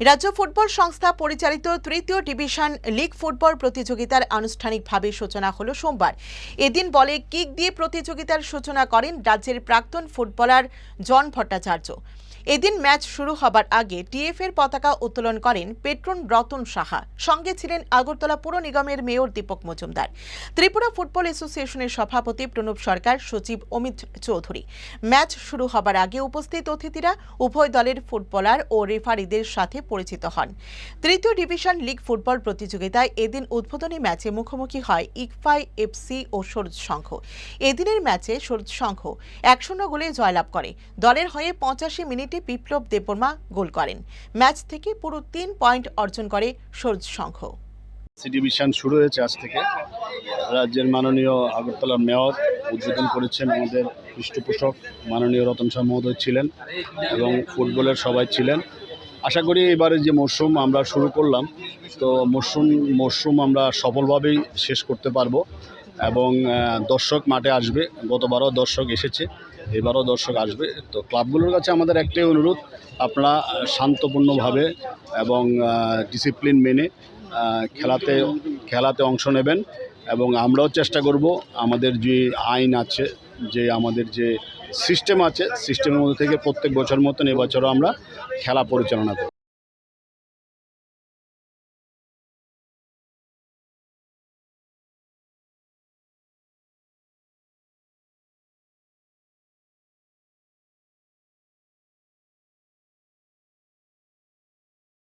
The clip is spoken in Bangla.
রাজ্য ফুটবল সংস্থা পরিচালিত তৃতীয় ডিভিশন লিগ ফুটবল প্রতিযোগিতার আনুষ্ঠানিকভাবে সূচনা হল সোমবার। এদিন বলে কিক দিয়ে প্রতিযোগিতার সূচনা করেন রাজ্যের প্রাক্তন ফুটবলার জন ভট্টাচার্য। এদিন ম্যাচ শুরু হবার আগে টিএফ এর পতাকা উত্তোলন করেন পেট্রন রতন সাহা। সঙ্গে ছিলেন আগরতলা পুর নিগমের মেয়র দীপক মজুমদার। ত্রিপুরা ফুটবল অ্যাসোসিয়েশনের সভাপতি প্রণব সরকার, সচিব অমিত চৌধুরী। ম্যাচ শুরু হবার আগে উপস্থিত অতিথিরা উভয় দলের ফুটবলার ও রেফারিদের সাথে পরিচিত হন। তৃতীয় ডিভিশন লিগ ফুটবল প্রতিযোগিতায় এদিন উদ্বোধনী ম্যাচে মুখোমুখি হয় ইকফাই এফসি ও সরুজ সংঘ। এদিনের ম্যাচে সরুজ সংঘ এক শূন্য গোলে জয়লাভ করে। দলের হয়ে পঁচাশি মিনিটে বিপ্লব দেববর্মা গোল করেন। ম্যাচ থেকে পুরো তিন পয়েন্ট অর্জন করে সৌরজ সংঘ। সিটি মিশন শুরু হয়েছে আজ থেকে। রাজ্যের মাননীয় আগরতলার মেয়র উদ্বোধন করেছেন আমাদের পৃষ্ঠপোষক মাননীয় রতন শাহ মহোদয় ছিলেন এবং ফুটবলের সবাই ছিলেন। আশা করি এবারে যে মরশুম আমরা শুরু করলাম, তো মরশুম মরশুম আমরা সফলভাবেই শেষ করতে পারব এবং দর্শক মাঠে আসবে। গতবারও দর্শক এসেছে, এবারও দর্শক আসবে। তো ক্লাবগুলোর কাছে আমাদের একটাই অনুরোধ, আপনারা শান্তপূর্ণভাবে এবং ডিসিপ্লিন মেনে খেলাতে খেলাতে অংশ নেবেন এবং আমরাও চেষ্টা করব আমাদের যে আইন আছে, যে আমাদের যে সিস্টেম আছে সিস্টেমের মধ্যে থেকে প্রত্যেক বছর মতন এবছরও আমরা খেলা পরিচালনা করব